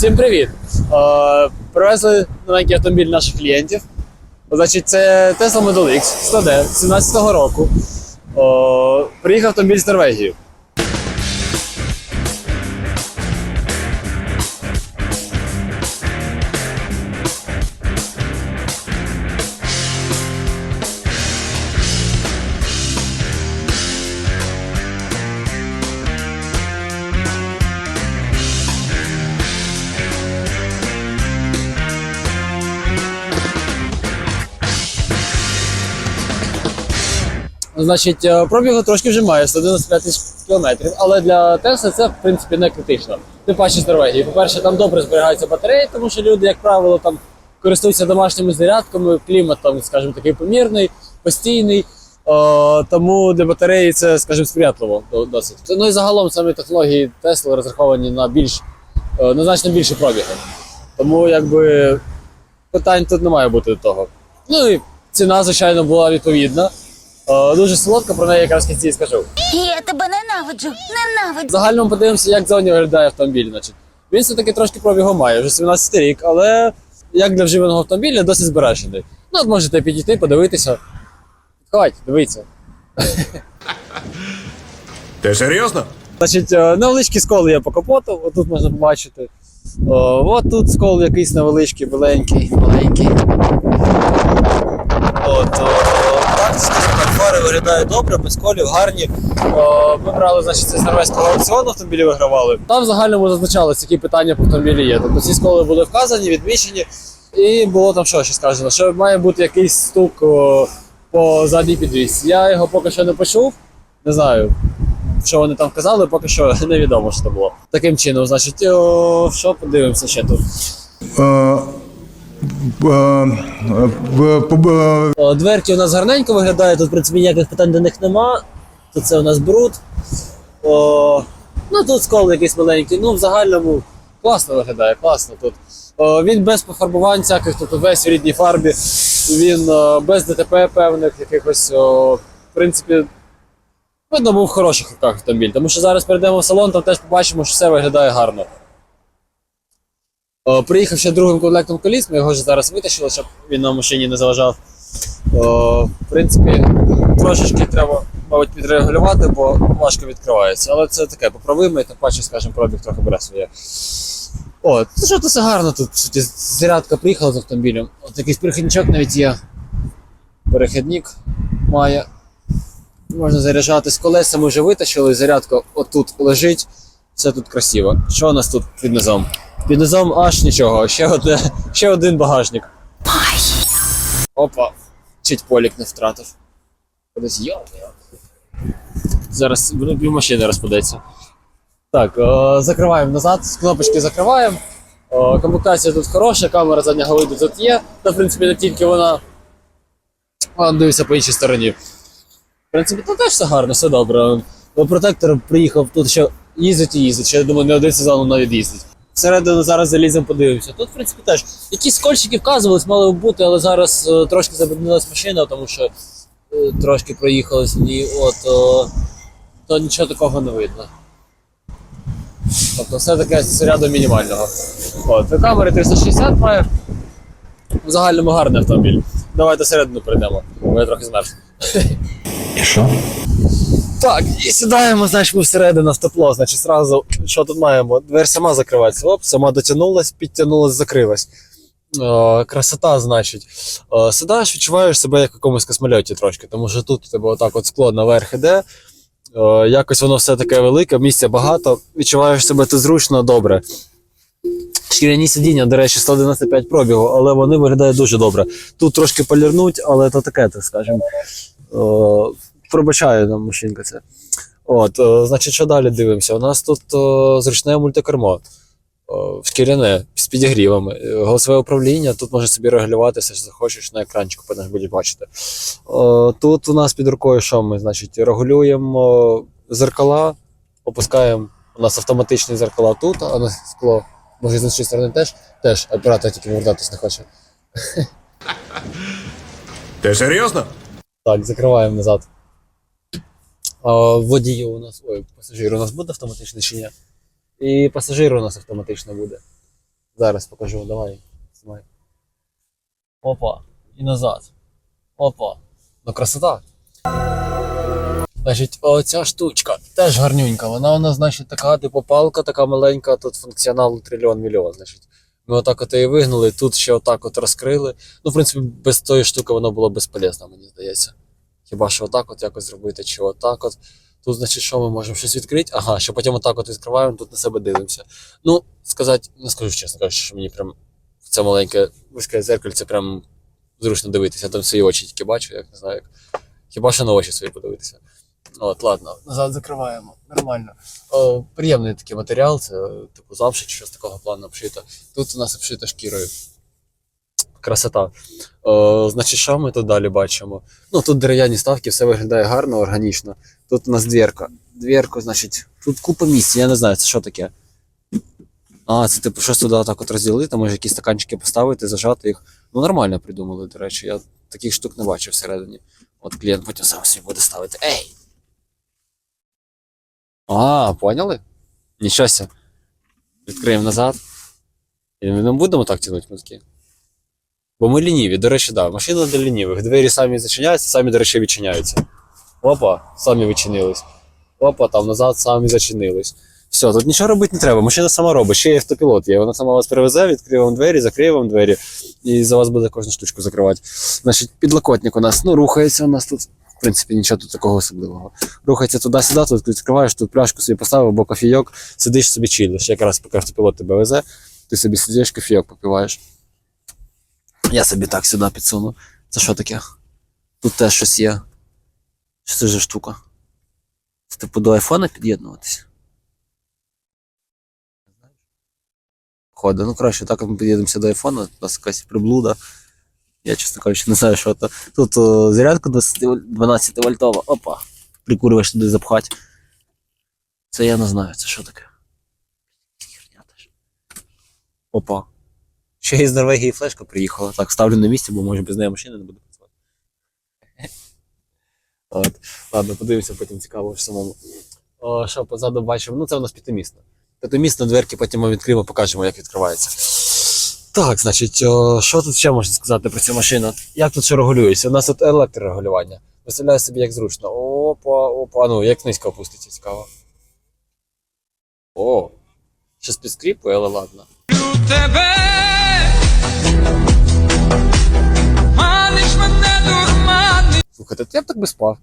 Всім привіт! Е, Привезли новенький автомобіль наших клієнтів. Значить, це Tesla Model X 100D 17-го року. О, Приїхав автомобіль з Норвегії. Значить, е, пробігу трошки вже має 195 тисяч кілометрів, але для Tesla це в принципі не критично. Тим паче з Норвегії. По-перше, там добре зберігаються батареї, тому що люди, як правило, там користуються домашніми зарядками, клімат там, скажімо, такий помірний, постійний. О, тому для батареї це, скажімо, сприятливо досить. Ну і загалом самі технології Tesla розраховані на більш е, на значно більше пробіги. Тому якби питань тут не має бути до того. Ну і ціна, звичайно, була відповідна. Е, Дуже солодка, про неї якраз в кінці і скажу. Я тебе ненавиджу, В ненавиджу. загальному подивимося, як зовні виглядає автомобіль. Значить. Він все-таки трошки пробігу має, вже 17 рік, але як для вживаного автомобіля досить збережений. Ну, от можете підійти, подивитися. Підходь, дивіться. Ти серйозно? Значить, е, невеличкі сколи є по капоту, отут можна побачити. О, от тут скол якийсь невеличкий, біленький, маленький. От, о, так, так, фари виглядають добре, без колів, гарні. Ми брали, значить, це з норвезького аукціону автомобілі вигравали. Там в загальному зазначалось, які питання по автомобілі є. Тобто ці сколи були вказані, відмічені, і було там що ще сказано, що має бути якийсь стук по задній підвісці. Я його поки що не почув, не знаю. Що вони там казали, поки що невідомо, що це було. Таким чином, значить, о, що подивимося ще тут. Е, е, е, е, Дверки у нас гарненько виглядають, тут, в принципі, ніяких питань до них нема. Тут це у нас бруд. О, ну тут скол якийсь маленький. Ну, в загальному класно виглядає, класно тут. О, він без пофарбувань всяких, тут весь в рідній фарбі. Він о, без ДТП певних якихось. О, в принципі, видно, був в хороших руках автомобіль. Тому що зараз перейдемо в салон, там теж побачимо, що все виглядає гарно. О, приїхав ще другим комплектом коліс, ми його вже зараз витащили, щоб він на машині не заважав. О, в принципі, трошечки треба, мабуть, підрегулювати, бо важко відкривається. Але це таке поправимо, і тим паче, скажімо, пробіг трохи бере своє. О, ну що то гарно тут. Зарядка приїхала з автомобілем. От якийсь перехідничок навіть є. Перехідник має. Можна заряджати з колеса, ми вже витащили, зарядка отут лежить. Все тут красиво. Що у нас тут під низом? Під низом аж нічого, ще, одне, ще один багажник. Опа, чуть полік не втратив. Кудись йо. Зараз ну, пів машини розпадеться. Так, о, закриваємо назад, кнопочки закриваємо. О, комплектація тут хороша, камера заднього виду тут є. Та, в принципі, не тільки вона. Дивися по іншій стороні. В принципі, тут теж все гарно, все добре. Протектор приїхав тут ще їздить і їздить. Ще я думаю, не один сезон навіть їздить. Всередину зараз заліземо, подивимося. Тут, в принципі, теж якісь скольчики вказувались, мали б бути, але зараз е, трошки забруднилась машина, тому що е, трошки проїхалось в от, о, то нічого такого не видно. Тобто все таке з ряду мінімального. От, камери 360 має. В загальному гарний автомобіль. Давайте всередину прийдемо, бо я трохи змерз. І що? Так, і сідаємо, значить, ми всередину в тепло. Значить, зразу, що тут маємо? Двері сама закривається. Оп, сама дотягнулась, підтягнулась, закрилась. О, красота, значить. О, сідаєш, відчуваєш себе як в якомусь космольоті трошки, тому що тут у тебе отак от скло наверх іде. О, якось воно все таке велике, місця багато, відчуваєш себе тут зручно, добре. Шкіряні сидіння, до речі, 195 пробігу, але вони виглядають дуже добре. Тут трошки полірнуть, але то таке, так скажемо. Пробачає нам мужчинка це. От, о, значить, що далі дивимося? У нас тут о, зручне мультикермо. О, шкіряне з підігрівами, е, голосове управління. Тут можеш собі регулювати все, що захочеш на екранчику, потім будеш бачити. О, тут у нас під рукою що ми? Значить, регулюємо зеркала, опускаємо. У нас автоматичні зеркала тут, а на скло. Може, з іншої сторони теж, теж оператор тільки вертатись не хоче. Ти серйозно? Так, закриваємо назад. А, водію у нас. Ой, пасажир у нас буде автоматично чи ні? І пасажир у нас автоматично буде. Зараз покажу, давай. Знімай. Опа. І назад. Опа. Ну красота. Значить, оця штучка теж гарнюнька. Вона у нас, значить, така, типу, палка, така маленька, тут функціонал трильйон мільйон. Значить. Ми отак от її вигнули, тут ще отак от розкрили. Ну, в принципі, без тої штуки воно було безполезно, мені здається. Хіба що отак от якось зробити, чи отак от. Тут, значить, що ми можемо щось відкрити? Ага, що потім отак от відкриваємо, тут на себе дивимося. Ну, сказати, не скажу чесно кажучи, що мені прям це маленьке вузьке зеркальце прям зручно дивитися. Я там свої очі тільки бачу, як не знаю, як. Хіба що на очі свої подивитися. От, ладно, назад закриваємо. Нормально. О, приємний такий матеріал, це типу замша чи щось такого плану обшито. Тут у нас обшито шкірою. Красота. О, значить, що ми тут далі бачимо? Ну, тут дерев'яні ставки, все виглядає гарно, органічно. Тут у нас дверка. Дверку, значить, тут купа місць, я не знаю, це що таке. А, це типу щось туди так от розділити, може якісь стаканчики поставити, зажати їх. Ну, нормально придумали, до речі. Я таких штук не бачив всередині. От клієнт потім сам собі буде ставити. Ей! А, поняли? Нічого. Відкриємо назад. І ми не будемо так тягнути мозки. Бо ми лініві, до речі, да. Машина для лінівих. Двері самі зачиняються, самі, до речі, відчиняються. Опа, самі відчинились. Опа, там назад самі зачинились. Все, тут нічого робити не треба. Машина сама робить, ще є автопілот є. Вона сама вас привезе, відкриє вам двері, закриє вам двері, і за вас буде кожну штучку закривати. Значить, підлокотник у нас ну, рухається у нас тут. В принципі, нічого тут такого особливого. Рухається туди-сюди, тут відкриваєш, тут пляшку собі поставив, або кофійок, сидиш собі чилиш. Якраз поки автопілот тебе везе, ти собі сидиш, кофійок попиваєш. Я собі так сюди підсуну. Це що таке? Тут теж щось є. Що це за штука? Це типу до айфона під'єднуватись? Хода. Ну, краще, так як ми під'єднемося до айфона, у нас якась приблуда. Я, чесно кажучи, не знаю, що це. Тут о, зарядка 12 вольтова. Опа. Прикурюєш туди запхати. Це я не знаю, це що таке. Херня теж. Опа. Ще із Норвегії флешка приїхала. Так, ставлю на місці, бо може без неї машина не буде працювати. От. Ладно, подивимося, потім цікаво ж самому. О, що позаду бачимо? Ну, це у нас п'ятимісна. П'ятимісна дверки, потім ми відкриємо, покажемо, як відкривається. Так, значить, о, що тут ще можна сказати про цю машину? Як тут що регулюється? У нас тут електрорегулювання. Представляю собі, як зручно. Опа, опа, ну, як низько опуститься, цікаво. О, щось підскріпує, але ладно. тебе. Слухайте, я б так би спав.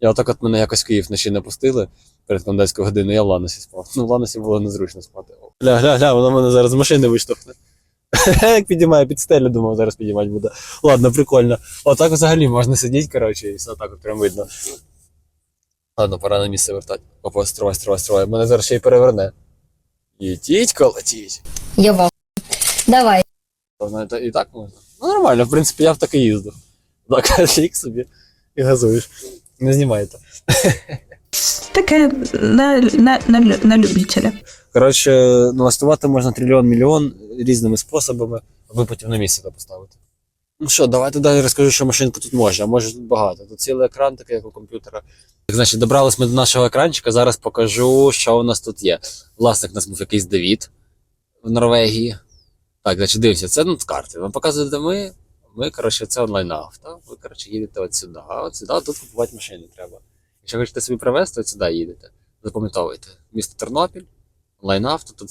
Я отак от мене якось в Київ вночі не пустили перед комендантською годиною, я в Ланосі спав. Ну, в Ланосі було незручно спати. Гля, гля, гля, вона мене зараз з машини виштовхне. Як підіймає під стелю, думав, зараз підіймати буде. Ладно, прикольно. Отак взагалі можна сидіти, коротше, і все так от прям видно. Ладно, пора на місце вертати. Опа, стривай, стривай, стривай. Мене зараз ще й переверне. Летіть, колотіть. Ахуї. Давай. І так можна. Ну, нормально, в принципі, я в так і їздив. Так, лік собі і газуєш. Не знімайте. Таке на, на, на, на любителя. Коротше, налаштувати можна трильйон мільйон різними способами, а ви потім на місце це поставити. Ну що, давайте далі розкажу, що машинка тут може, а може тут багато. Тут цілий екран, такий, як у комп'ютера. Так, значить, добрались ми до нашого екранчика. Зараз покажу, що у нас тут є. Власник у нас був якийсь Давід в Норвегії. Так, значить, дивіться, це тут карти. Вам показують, де ми. Ми, коротше, це онлайн авто. Ви, коротше, їдете от сюди. А от сюди, тут купувати машини треба. Якщо хочете собі привезти, от сюди їдете. Запам'ятовуйте. Місто Тернопіль, онлайн авто, тут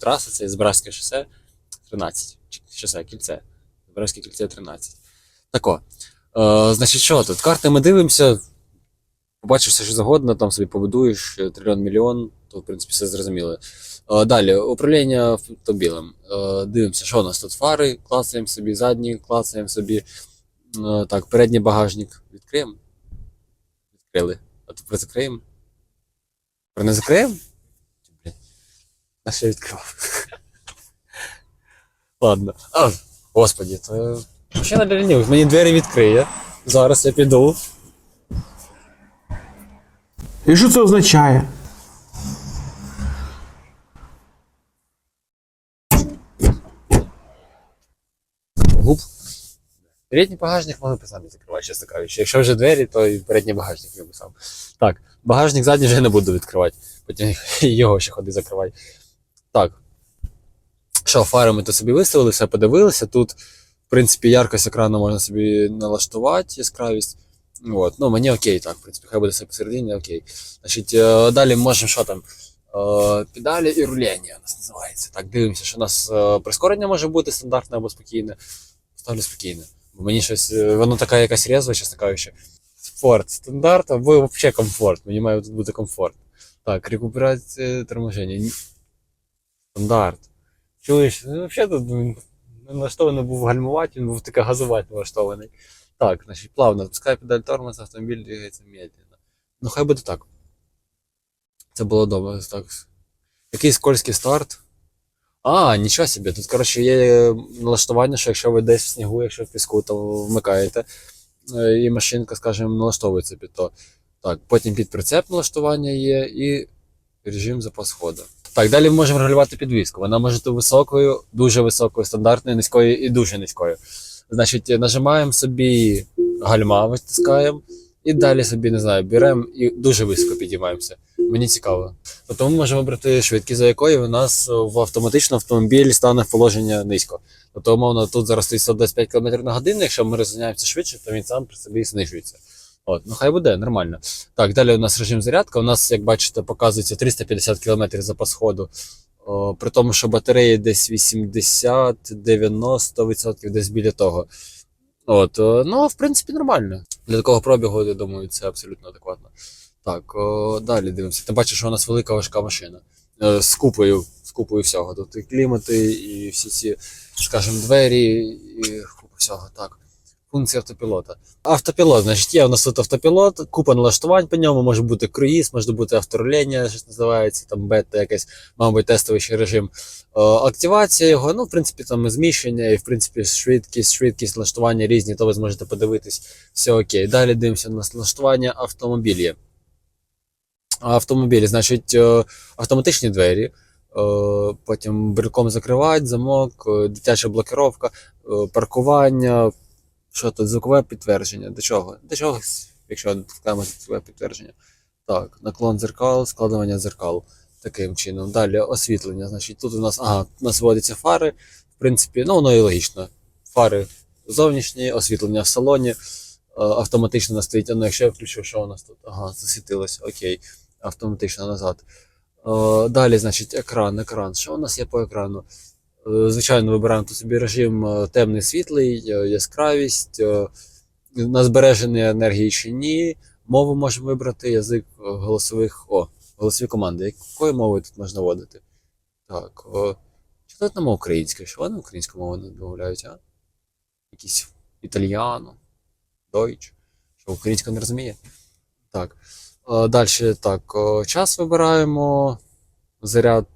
траса, це Збаразьке шосе 13. Шосе, кільце. Збаразьке кільце 13. Тако. Е, значить, що тут? Карти ми дивимося. Побачиш все, що завгодно, там собі побудуєш е, трильйон мільйон, то в принципі все зрозуміло. Е, далі, управління автомобілем. Е, дивимося, що у нас тут фари, клацаємо собі, задні, клацаємо собі. Так, передній багажник відкриємо. Відкрили. А тепер закриємо. Тепер не закриємо? А ще відкривав. Ладно. А, господі, то для лінівих. Мені двері відкриє. Зараз я піду. І що це означає? Губ. Передній багажник можна самі закривати, чесно кажучи. Якщо вже двері, то і передній багажник я сам. Так, багажник задній вже не буду відкривати. Потім його ще ходи закривати. Так. Що, фари ми тут собі виставили, все подивилися. Тут, в принципі, яркость екрану можна собі налаштувати, яскравість. От. Ну, мені окей, так, в принципі, хай буде все посередині, окей. Значить, е, далі можемо що там? Е, Педалі і рулення у нас називається. Так, дивимося, що у нас е, прискорення може бути стандартне або спокійне. Ставлю спокійне. Бо мені щось, е, воно така якась резва, чесно кажучи. Спорт, стандарт, або взагалі комфорт. Мені має тут бути комфорт. Так, рекуперація торможення. Ні. Стандарт. Чуєш, ну, взагалі тут він не налаштований був гальмувати, він був таке газувати налаштований. Так, значить, плавно відпускає педаль тормоза, автомобіль двигається медленно. Ну, хай буде так. Це було добре. Так. Який скользький старт. А, нічого собі. Тут, коротше, є налаштування, що якщо ви десь в снігу, якщо в піску, то вмикаєте. е, І машинка, скажімо, налаштовується під то. Так, потім під прицеп налаштування є і режим запас ходу. Так, далі ми можемо регулювати підвіску. Вона може бути високою, дуже високою, стандартною, низькою і дуже низькою. Значить, нажимаємо собі гальма, витискаємо, і далі собі, не знаю, беремо і дуже високо підіймаємося. Мені цікаво. Тобто ми можемо обрати швидкість, за якою у нас в автоматично автомобіль стане положення низько. Тобто, умовно, тут зараз стоїть 125 км на годину, якщо ми розганяємося швидше, то він сам при собі знижується. От, ну хай буде, нормально. Так, далі у нас режим зарядка. У нас, як бачите, показується 350 км запас ходу. О, при тому, що батареї десь 80-90%, десь біля того. От, о, ну, в принципі, нормально. Для такого пробігу, я думаю, це абсолютно адекватно. Так, о, далі дивимося. Ти бачиш, що у нас велика важка машина. Е, з купою, з купою всього. Тут і клімати, і всі ці, скажімо, двері, і купа всього. Так. Функція автопілота. Автопілот, значить, є у нас тут автопілот, купа налаштувань по ньому, може бути круїз, може бути авторулення, щось називається, там бета якась, мабуть, тестовий режим. Е, активація його, ну, в принципі, там зміщення, і в принципі швидкість, швидкість налаштування різні, то ви зможете подивитись. Все окей. Далі дивимося на налаштування автомобілів. Автомобілі, значить, е, автоматичні двері. е, Потім брелком закривати, замок, дитяча блокировка, паркування, що тут звукове підтвердження? До чого? До чого, якщо вкладемо звукове підтвердження? Так, наклон дзеркал, складування дзеркал. Таким чином. Далі освітлення. Значить, тут у нас, ага, у нас вводяться фари. В принципі, ну воно і логічно. Фари зовнішні, освітлення в салоні. е, Автоматично настоїть. Ну, якщо я включу, що у нас тут? Ага, засвітилося. Окей. Автоматично назад. Е, Далі, значить, екран, екран. Що у нас є по екрану? Е, Звичайно, вибираємо тут собі режим е, темний світлий, е, яскравість, на збереження енергії чи ні. Мову можемо вибрати, язик голосових. О, голосові команди. Якою мовою тут можна вводити? Так. О, чи тут нема українською? Що вони українську мову не домовляють, а? Якісь італіано, дойч. Що українську не розуміє? Так. Далі так, час вибираємо. Заряд,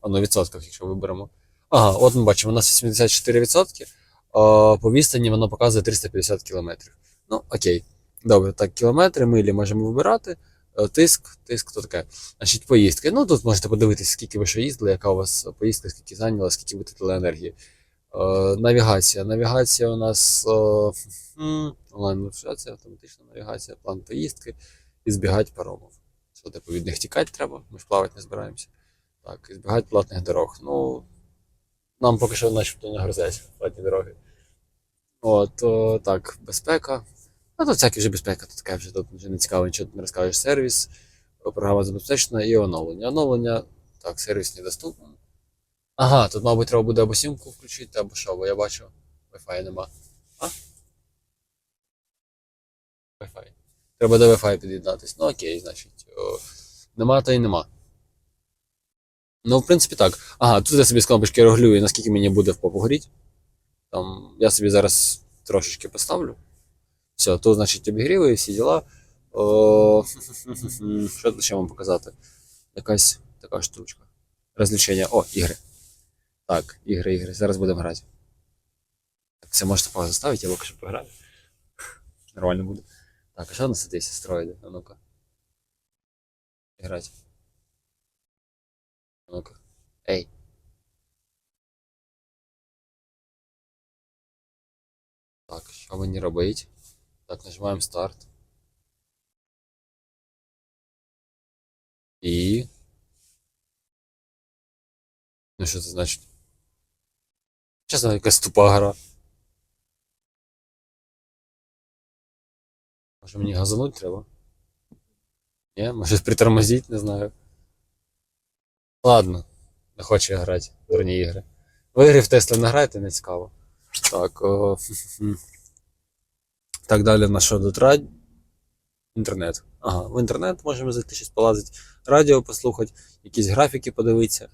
а ну, відсотках, якщо виберемо. Ага, от ми бачимо, у нас 84%, а по відстані воно показує 350 км. Ну, окей. Добре, так, кілометри, милі можемо вибирати. Е, Тиск, тиск, то таке. Значить, поїздки. Ну, тут можете подивитися, скільки ви що їздили, яка у вас поїздка, скільки зайняла, скільки витратили енергії. Е, навігація. Навігація у нас е, онлайн-навігація, автоматична навігація, план поїздки і збігати паромов. Що, типу, від них тікати треба, ми ж плавати не збираємося. Так, і збігати платних дорог. Ну, нам поки що начебто не грозять платні дороги. От, о, так, безпека. Ну, тут всякі вже безпека, тут таке вже тут вже не цікаво, нічого не розкажеш. Сервіс, програма забезпечена і оновлення. Оновлення, так, сервіс недоступний. Ага, тут, мабуть, треба буде або сімку включити, або що, бо я бачу, Wi-Fi нема. А? Wi-Fi. Треба до Wi-Fi під'єднатись. Ну окей, значить. О, нема, то й нема. Ну, в принципі, так. Ага, тут я собі з кнопочки регулюю, наскільки мені буде в попу горіть. Там, я собі зараз трошечки поставлю. Все, тут, значить, обігріви, всі діла. О, що тут ще вам показати? Якась така штучка. Розлічення. О, ігри. Так, ігри, ігри. Зараз будемо грати. Це можете паузу ставити, я поки що пограю. Нормально буде. Так, а що на сидить строїти? А ну-ка. Грати. Ну-ка. Ей. Так, що мені робить? Так, нажимаємо старт. І. Ну, що це значить? Чесно, якась тупа гра. Може мені газануть треба? Ні, може притормозіть, не знаю. Ладно, не хочу грати в дурні ігри. В ігри в не грайте, не цікаво. Так, о, так далі на що тут радь? Інтернет. Ага, в інтернет можемо зайти щось полазити, радіо послухати, якісь графіки подивитися.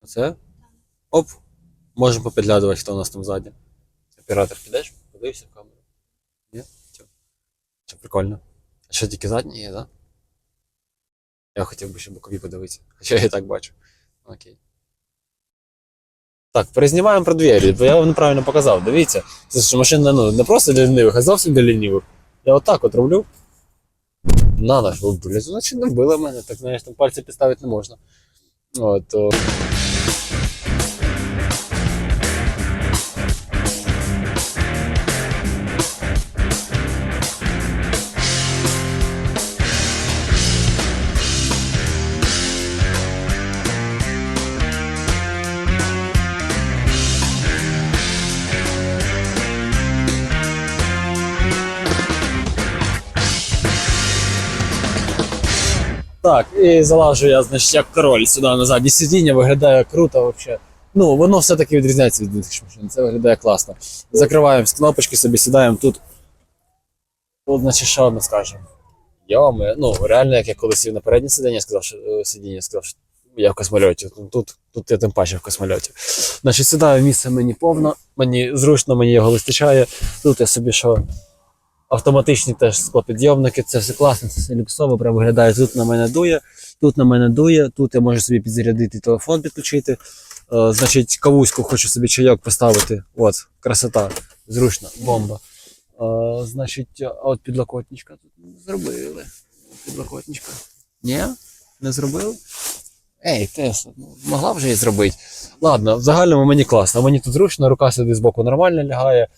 Оце? Оп. Можемо попідглядувати, хто у нас там ззаді. Оператор підеш? Подивився в камеру? Ні? Що прикольно. А що тільки задні є, да? Я хотів би ще бокові подивитися. Хоча я і так бачу. Окей. Так, перезнімаємо про двері, бо я вам неправильно показав. Дивіться, це ж машина ну, не просто для лінивих, а зовсім для лінивих. Я отак от роблю. На наш, блядь, значить не вбила мене, так знаєш, там пальці підставити не можна. От, о. Так, і залажу я, значить, як король сюди на заднє сидіння, виглядає круто взагалі. Ну, воно все-таки відрізняється від інших машин. Це виглядає класно. Закриваємо з кнопочки, собі сідаємо тут. Тут, значить, що ми скажемо? Йоми, ну, реально, як я коли сів на переднє сидіння, сказав, що е, сидіння, сказав, що я в космольоті. Ну, Тут, тут я тим паче в космольоті. Значить, сідаю, місце мені повно, мені зручно, мені його вистачає. Тут я собі що. Автоматичні теж склопідйомники, це все класно, це все люксово, прям виглядає. Тут на мене дує, тут на мене дує, тут я можу собі підзарядити телефон, підключити. Е, значить, кавуську хочу собі чайок поставити. От, красота, зручно, бомба. Е, значить, а от підлокотничка тут зробили. Підлокотничка. Ні? Не зробили? Ей, Тесла, ну, могла вже і зробити. Ладно, в загальному мені класно. Мені тут зручно, рука сюди збоку нормально лягає.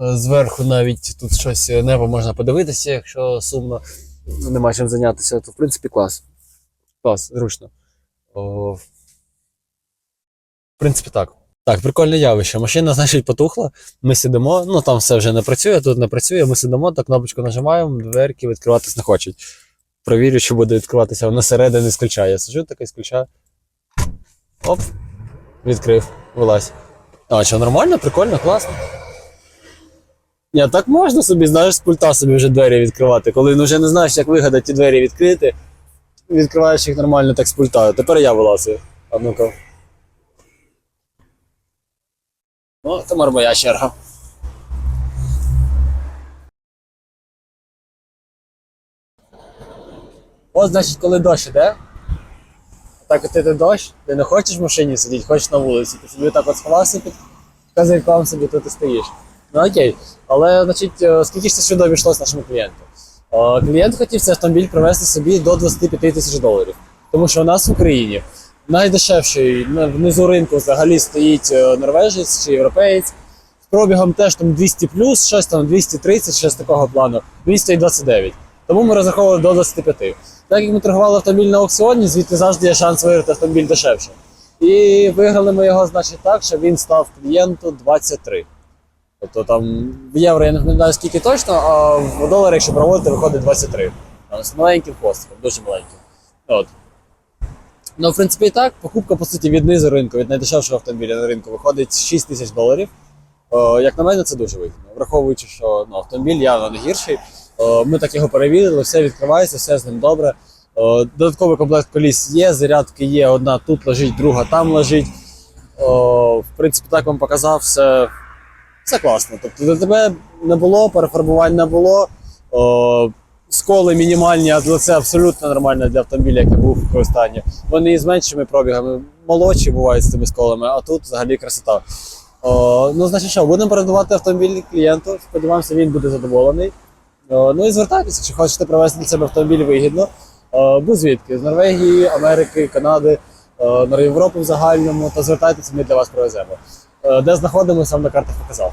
Е, Зверху навіть тут щось небо можна подивитися, якщо сумно, нема чим зайнятися, то в принципі клас. Клас, зручно. О, в принципі, так. Так, прикольне явище. Машина, значить, потухла. Ми сидимо, ну там все вже не працює, тут не працює. Ми сидимо, так кнопочку нажимаємо, дверки відкриватись не хочуть. Провірю, чи буде відкриватися, вона середини з ключа. Я сиджу такий з ключа. Оп, відкрив, вилазь. А, що нормально, прикольно, класно. Ні, так можна собі, знаєш, з пульта собі вже двері відкривати. Коли ну, вже не знаєш, як вигадати ті двері відкрити, відкриваєш їх нормально так з пульта. Тепер я вилазив. А ну-ка. Ну, тепер моя черга. От, значить, коли дощ іде. Так от іде дощ, ти не хочеш в машині сидіти, хочеш на вулиці. Ти собі так от сховався під козирьком собі тут і стоїш. Ну окей. Але, значить, е, скільки ж це сюди обійшлось нашому клієнту? Е, Клієнт хотів цей автомобіль привезти собі до 25 тисяч доларів. Тому що у нас в Україні найдешевший внизу ринку взагалі стоїть е, норвежець чи європеєць. З пробігом теж там 200 плюс, щось там 230, щось такого плану, 229. Тому ми розраховували до 25. Так як ми торгували автомобіль на аукціоні, звідти завжди є шанс виграти автомобіль дешевше. І виграли ми його, значить, так, що він став клієнту 23. Тобто там в євро я не пам'ятаю скільки точно, а в доларах, якщо проводити, виходить 23. Там, з маленьким хвостиком, дуже маленьким. От. Ну, в принципі, і так, покупка, по суті, від низу ринку, від найдешевшого автомобіля на ринку виходить 6 тисяч доларів. О, як на мене, це дуже вигідно. Враховуючи, що ну, автомобіль явно не гірший. О, ми так його перевірили, все відкривається, все з ним добре. О, додатковий комплект коліс є, зарядки є, одна тут лежить, друга там лежить. О, в принципі, так вам показав, все, все класно. Тобто для тебе не було, перефарбувань не було. О, сколи мінімальні, але це абсолютно нормально для автомобіля, який був в використанні. Вони з меншими пробігами, молодші бувають з цими сколами, а тут взагалі красота. О, ну, значить, що, будемо передавати автомобіль клієнту. Сподіваємося, він буде задоволений. О, ну і звертайтеся, якщо хочете привезти на себе автомобіль вигідно. О, будь звідки? З Норвегії, Америки, Канади, о, на Європи в загальному, то звертайтеся, ми для вас привеземо. Е, Де знаходимося, на картах показав.